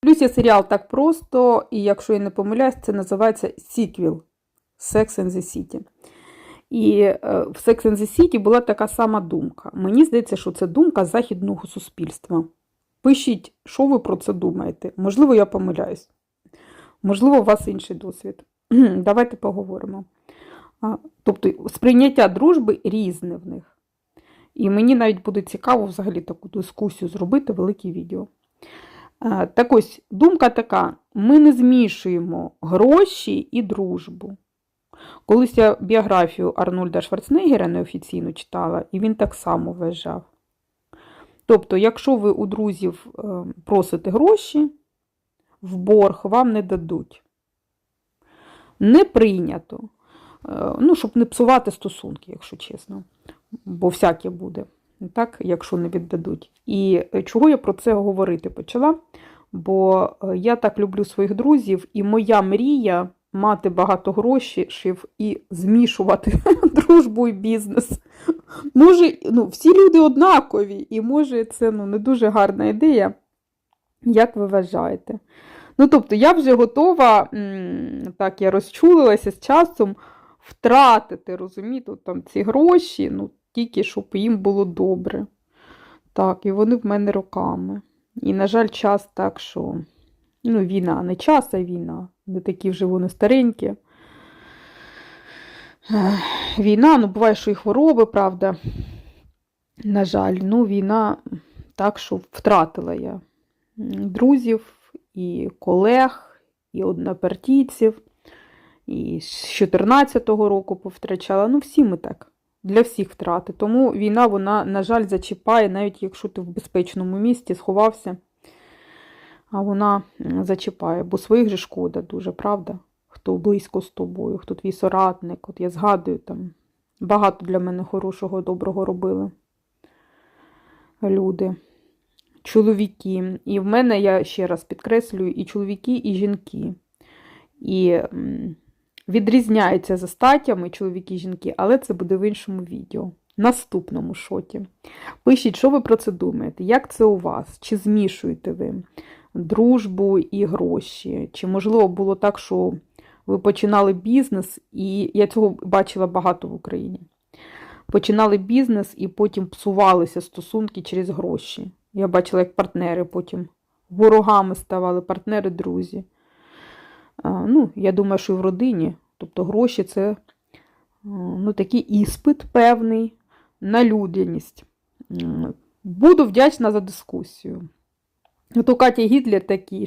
Плюс є серіал так просто, і якщо я не помиляюсь, це називається сіквіл Sex and the City. І е, в Sex and the City була така сама думка. Мені здається, що це думка західного суспільства. Пишіть, що ви про це думаєте. Можливо, я помиляюсь. Можливо, у вас інший досвід. Давайте поговоримо. Тобто, сприйняття дружби різне в них. І мені навіть буде цікаво взагалі таку дискусію зробити, велике відео. А, Так ось, думка така: ми не змішуємо гроші і дружбу. Колись я біографію Арнольда Шварценеггера неофіційно читала, і він так само вважав. Тобто, якщо ви у друзів е, просите гроші, в борг вам не дадуть. Не прийнято. Е, Ну, щоб не псувати стосунки, якщо чесно. Бо всяке буде, так, якщо не віддадуть. І е, чого я про це говорити почала? Бо е, я так люблю своїх друзів, і моя мрія мати багато грошей і змішувати дружбу і бізнес. Може, ну, всі люди однакові, і може це ну, не дуже гарна ідея. Як ви вважаєте? Ну, тобто, я вже готова, так, я розчулилася з часом втратити, розумієте, там ці гроші, ну, тільки щоб їм було добре. Так, і вони в мене роками. І, на жаль, час так, що ну, війна, не час, а війна. Не такі вже вони старенькі. Війна, ну, буває, що і хвороби, правда. На жаль, ну, війна так, що втратила я друзів, і колег, і однопартійців, і з 14-го року повтрачала. Ну, всі ми так. Для всіх втрати. Тому війна, вона, на жаль, зачіпає, навіть якщо ти в безпечному місті сховався, а вона зачіпає. Бо своїх же шкода дуже, правда? Хто близько з тобою, хто твій соратник. От я згадую, там багато для мене хорошого, доброго робили люди чоловіки. І в мене, я ще раз підкреслюю, і чоловіки, і жінки. І відрізняються за статтями чоловіки і жінки, але це буде в іншому відео. Наступному шоті. Пишіть, що ви про це думаєте? Як це у вас? Чи змішуєте ви дружбу і гроші? Чи, можливо, було так, що ви починали бізнес, і я цього бачила багато в Україні. Починали бізнес і потім псувалися стосунки через гроші. Я бачила, як партнери потім ворогами ставали, партнери, друзі. Ну, я думаю, що і в родині. Тобто гроші це ну, такий іспит певний на людяність. Буду вдячна за дискусію. От у Каті Гітлер такий,